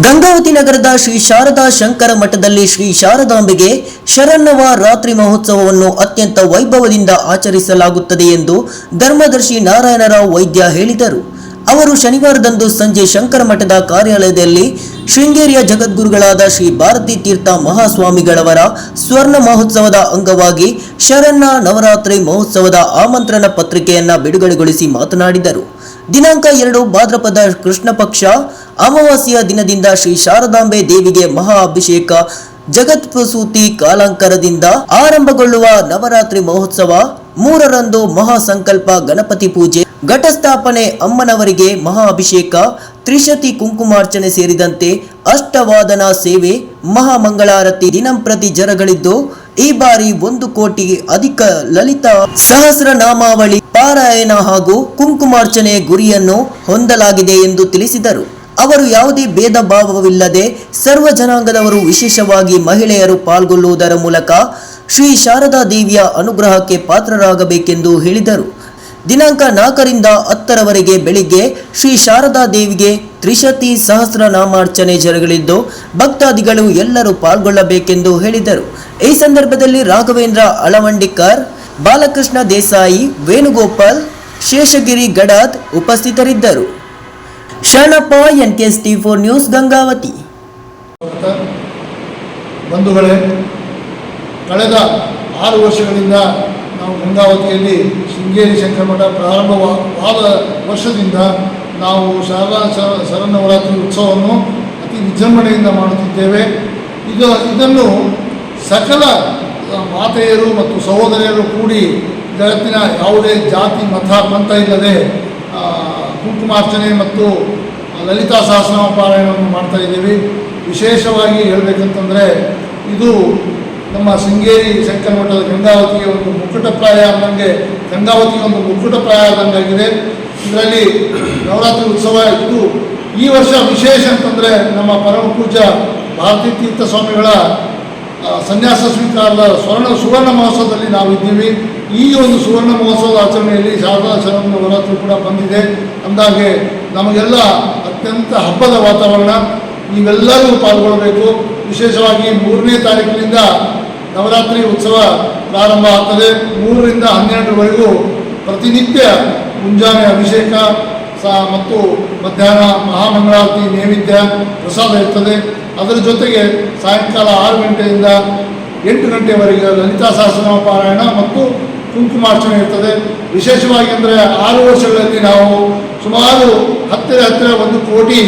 ಗಂಗಾವತಿ ನಗರದ ಶ್ರೀ ಶಾರದಾ ಶಂಕರ ಮಠದಲ್ಲಿ ಶ್ರೀ ಶಾರದಾಂಬೆಗೆ ಶರನ್ನವ ರಾತ್ರಿ ಮಹೋತ್ಸವವನ್ನು ಅತ್ಯಂತ ವೈಭವದಿಂದ ಆಚರಿಸಲಾಗುತ್ತದೆ ಎಂದು ಧರ್ಮದರ್ಶಿ ನಾರಾಯಣರಾವ್ ವೈದ್ಯ ಹೇಳಿದರು. ಅವರು ಶನಿವಾರದಂದು ಸಂಜೆ ಶಂಕರ ಮಠದ ಕಾರ್ಯಾಲಯದಲ್ಲಿ ಶೃಂಗೇರಿಯ ಜಗದ್ಗುರುಗಳಾದ ಶ್ರೀ ಭಾರತೀ ತೀರ್ಥ ಮಹಾಸ್ವಾಮಿಗಳವರ ಸ್ವರ್ಣ ಮಹೋತ್ಸವದ ಅಂಗವಾಗಿ ಶರಣ್ಣ ನವರಾತ್ರಿ ಮಹೋತ್ಸವದ ಆಮಂತ್ರಣ ಪತ್ರಿಕೆಯನ್ನು ಬಿಡುಗಡೆಗೊಳಿಸಿ ಮಾತನಾಡಿದರು. ದಿನಾಂಕ ಎರಡು, ಭಾದ್ರಪದ ಕೃಷ್ಣ ಪಕ್ಷ, ಅಮಾವಾಸ್ಯೆಯ ದಿನದಿಂದ ಶ್ರೀ ಶಾರದಾಂಬೆ ದೇವಿಗೆ ಮಹಾ ಅಭಿಷೇಕ, ಜಗತ್ ಪ್ರಸೂತಿ ಕಾಲಾಂಕರದಿಂದ ಆರಂಭಗೊಳ್ಳುವ ನವರಾತ್ರಿ ಮಹೋತ್ಸವ, ಮೂರರಂದು ಮಹಾ ಸಂಕಲ್ಪ ಗಣಪತಿ ಪೂಜೆ, ಘಟಸ್ಥಾಪನೆ ಅಮ್ಮನವರಿಗೆ ಮಹಾ ಅಭಿಷೇಕ, ತ್ರಿಶತಿ ಕುಂಕುಮಾರ್ಚನೆ ಸೇರಿದಂತೆ ಅಷ್ಟವಾದನ ಸೇವೆ, ಮಹಾಮಂಗಳಾರತಿ ದಿನಂಪ್ರತಿ ಜರಗಳಿದ್ದು, ಈ ಬಾರಿ ಒಂದು ಕೋಟಿ ಅಧಿಕ ಲಲಿತ ಸಹಸ್ರನಾಮಾವಳಿ ಪಾರಾಯಣ ಹಾಗೂ ಕುಂಕುಮಾರ್ಚನೆ ಗುರಿಯನ್ನು ಹೊಂದಲಾಗಿದೆ ಎಂದು ತಿಳಿಸಿದರು. ಅವರು ಯಾವುದೇ ಭೇದ ಭಾವವಿಲ್ಲದೆ ಸರ್ವ ಜನಾಂಗದವರು ವಿಶೇಷವಾಗಿ ಮಹಿಳೆಯರು ಪಾಲ್ಗೊಳ್ಳುವುದರ ಮೂಲಕ ಶ್ರೀ ಶಾರದಾ ದೇವಿಯ ಅನುಗ್ರಹಕ್ಕೆ ಪಾತ್ರರಾಗಬೇಕೆಂದು ಹೇಳಿದರು. ದಿನಾಂಕ ನಾಲ್ಕರಿಂದ ಹತ್ತರವರೆಗೆ ಬೆಳಿಗ್ಗೆ ಶ್ರೀ ಶಾರದಾ ದೇವಿಗೆ ತ್ರಿಶತಿ ಸಹಸ್ರನಾಮಾರ್ಚನೆ ಜರುಗಲಿದ್ದು, ಭಕ್ತಾದಿಗಳು ಎಲ್ಲರೂ ಪಾಲ್ಗೊಳ್ಳಬೇಕೆಂದು ಹೇಳಿದರು. ಈ ಸಂದರ್ಭದಲ್ಲಿ ರಾಘವೇಂದ್ರ ಅಳವಂಡಿಕರ್ ಬಾಲಕೃಷ್ಣ ದೇಸಾಯಿ, ವೇಣುಗೋಪಾಲ್, ಶೇಷಗಿರಿ ಗಡಾದ್ ಉಪಸ್ಥಿತರಿದ್ದರು Sharanappa N K T four news, Gangavathi. ಬಂಧುಗಳೇ ಕಳೆದ ಆರು ವರ್ಷಗಳಿಂದ ನಾವು ಗಂಗಾವತಿಯಲ್ಲಿ ಶೃಂಗೇರಿ ಶಂಕರಮಠ ಪ್ರಾರಂಭವಾದ ವರ್ಷದಿಂದ ನಾವು ಶಾರದಾ ಶರ ಶರನ್ನವರಾತ್ರಿ ಉತ್ಸವವನ್ನು ಅತಿ ವಿಜೃಂಭಣೆಯಿಂದ ಮಾಡುತ್ತಿದ್ದೇವೆ ಇದು, ಇದನ್ನು ಸಕಲ ಮಾತೆಯರು ಮತ್ತು ಸಹೋದರಿಯರು ಕೂಡಿ ಜಗತ್ತಿನ ಯಾವುದೇ ಜಾತಿ, ಮತ, ಪಂಥ ಇಲ್ಲದೆ ಕುಂಕುಮಾರ್ಚನೆ ಮತ್ತು ಲಲಿತಾ ಸಹಸ್ರನಾಮ ಪಾರಾಯಣವನ್ನು ಮಾಡ್ತಾ ಇದ್ದೀವಿ. ವಿಶೇಷವಾಗಿ ಹೇಳಬೇಕಂತಂದರೆ, ಇದು ನಮ್ಮ ಶೃಂಗೇರಿ ಶಂಕರ ಮಠದ ಗಂಗಾವತಿಗೆ ಒಂದು ಮುಕ್ಕುಟಪ್ರಾಯ ಅನ್ನಂಗೆ ಗಂಗಾವತಿಗೆ ಒಂದು ಮುಕ್ಕುಟಪ್ರಾಯ ಆದಂಗಾಗಿದೆ ಇದರಲ್ಲಿ ನವರಾತ್ರಿ ಉತ್ಸವ ಇದ್ದು, ಈ ವರ್ಷ ವಿಶೇಷ ಅಂತಂದರೆ ನಮ್ಮ ಪರಮ ಪೂಜ ಭಾರತೀ ತೀರ್ಥ ಸ್ವಾಮಿಗಳ ಸನ್ಯಾಸ ಸ್ವೀಕಾರದ ಸ್ವರ್ಣ ಸುವರ್ಣ ಮಹೋತ್ಸವದಲ್ಲಿ ನಾವಿದ್ದೀವಿ. ಈ ಒಂದು ಸುವರ್ಣ ಮಹೋತ್ಸವದ ಆಚರಣೆಯಲ್ಲಿ ಶಾರದಾ ಶರಣ ನವರಾತ್ರಿ ಕೂಡ ಬಂದಿದೆ. ಅಂದಾಗೆ ನಮಗೆಲ್ಲ ಅತ್ಯಂತ ಹಬ್ಬದ ವಾತಾವರಣ. ನೀವೆಲ್ಲರೂ ಪಾಲ್ಗೊಳ್ಳಬೇಕು ವಿಶೇಷವಾಗಿ ಮೂರನೇ ತಾರೀಕಿನಿಂದ ನವರಾತ್ರಿ ಉತ್ಸವ ಪ್ರಾರಂಭ ಆಗ್ತದೆ. ಮೂರರಿಂದ ಹನ್ನೆರಡರವರೆಗೂ ಪ್ರತಿನಿತ್ಯ ಮುಂಜಾನೆ ಅಭಿಷೇಕ ಸ ಮತ್ತು ಮಧ್ಯಾಹ್ನ ಮಹಾಮಂಗಳಾರತಿ ನೈವೇದ್ಯ ಪ್ರಸಾದ ಇರ್ತದೆ. ಅದರ ಜೊತೆಗೆ ಸಾಯಂಕಾಲ ಆರು ಗಂಟೆಯಿಂದ ಎಂಟು ಗಂಟೆವರೆಗೆ ಲಲಿತಾ ಸಹಸ್ರನಾಮ ಪಾರಾಯಣ ಮತ್ತು ಕುಂಕುಮಾರ್ಚನೆ ಇರ್ತದೆ. ವಿಶೇಷವಾಗಿ ಅಂದರೆ ಆರು ವರ್ಷಗಳಲ್ಲಿ ನಾವು ಸುಮಾರು ಹತ್ತಿರ ಹತ್ತಿರ ಒಂದು ಕೋಟಿ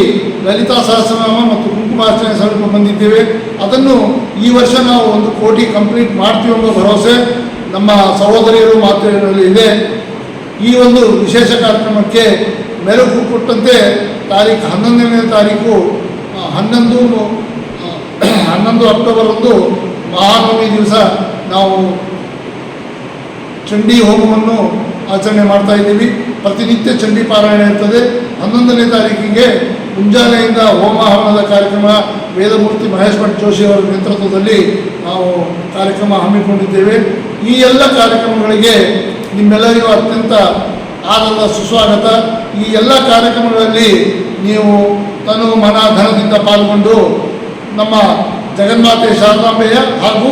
ಲಲಿತಾ ಸಹಸ್ರನಾಮ ಮತ್ತು ಕುಂಕುಮಾರ್ಚನೆ ಸ್ವಲ್ಪ ಬಂದಿದ್ದೇವೆ. ಅದನ್ನು ಈ ವರ್ಷ ನಾವು ಒಂದು ಕೋಟಿ ಕಂಪ್ಲೀಟ್ ಮಾಡ್ತೀವಿ ಎಂಬ ಭರವಸೆ ನಮ್ಮ ಸಹೋದರಿಯರು ಮಾತ್ರ ಇದೆ. ಈ ಒಂದು ವಿಶೇಷ ಕಾರ್ಯಕ್ರಮಕ್ಕೆ ಮೆರುಗು ಕೊಟ್ಟಂತೆ ತಾರೀಕು ಹನ್ನೊಂದನೇ ತಾರೀಕು ಹನ್ನೊಂದು ಹನ್ನೊಂದು ಅಕ್ಟೋಬರಂದು ಮಹಾನವಮಿ ದಿವಸ ನಾವು ಚಂಡಿ ಹೋಮವನ್ನು ಆಚರಣೆ ಮಾಡ್ತಾ ಇದ್ದೀವಿ. ಪ್ರತಿನಿತ್ಯ ಚಂಡಿ ಪಾರಾಯಣ ಇರ್ತದೆ. ಹನ್ನೊಂದನೇ ತಾರೀಕಿಗೆ ಮುಂಜಾನೆಯಿಂದ ಹೋಮ ಹವನದ ಕಾರ್ಯಕ್ರಮ ವೇದಮೂರ್ತಿ ಮಹೇಶ್ ಭಟ್ ಜೋಶಿ ಅವರ ನೇತೃತ್ವದಲ್ಲಿ ನಾವು ಕಾರ್ಯಕ್ರಮ ಹಮ್ಮಿಕೊಂಡಿದ್ದೇವೆ. ಈ ಎಲ್ಲ ಕಾರ್ಯಕ್ರಮಗಳಿಗೆ ನಿಮ್ಮೆಲ್ಲರಿಗೂ ಅತ್ಯಂತ ಆನಂದ ಸುಸ್ವಾಗತ. ಈ ಎಲ್ಲ ಕಾರ್ಯಕ್ರಮಗಳಲ್ಲಿ ನೀವು ತನು ಮನ ಧನದಿಂದ ಪಾಲ್ಗೊಂಡು ನಮ್ಮ ಜಗನ್ಮಾತೆ ಶಾರದಾಂಬೆಯ ಹಾಗೂ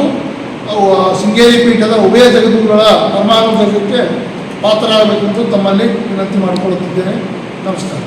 ಶೃಂಗೇರಿ ಪೀಠದ ಉಭಯ ಜಗದ್ಗುರುಗಳ ಪರಮಾನುಗ್ರಹಕ್ಕೆ ಪಾತ್ರರಾಗಬೇಕೆಂದು ತಮ್ಮಲ್ಲಿ ವಿನಂತಿ ಮಾಡಿಕೊಳ್ಳುತ್ತಿದ್ದೇನೆ. ನಮಸ್ಕಾರ.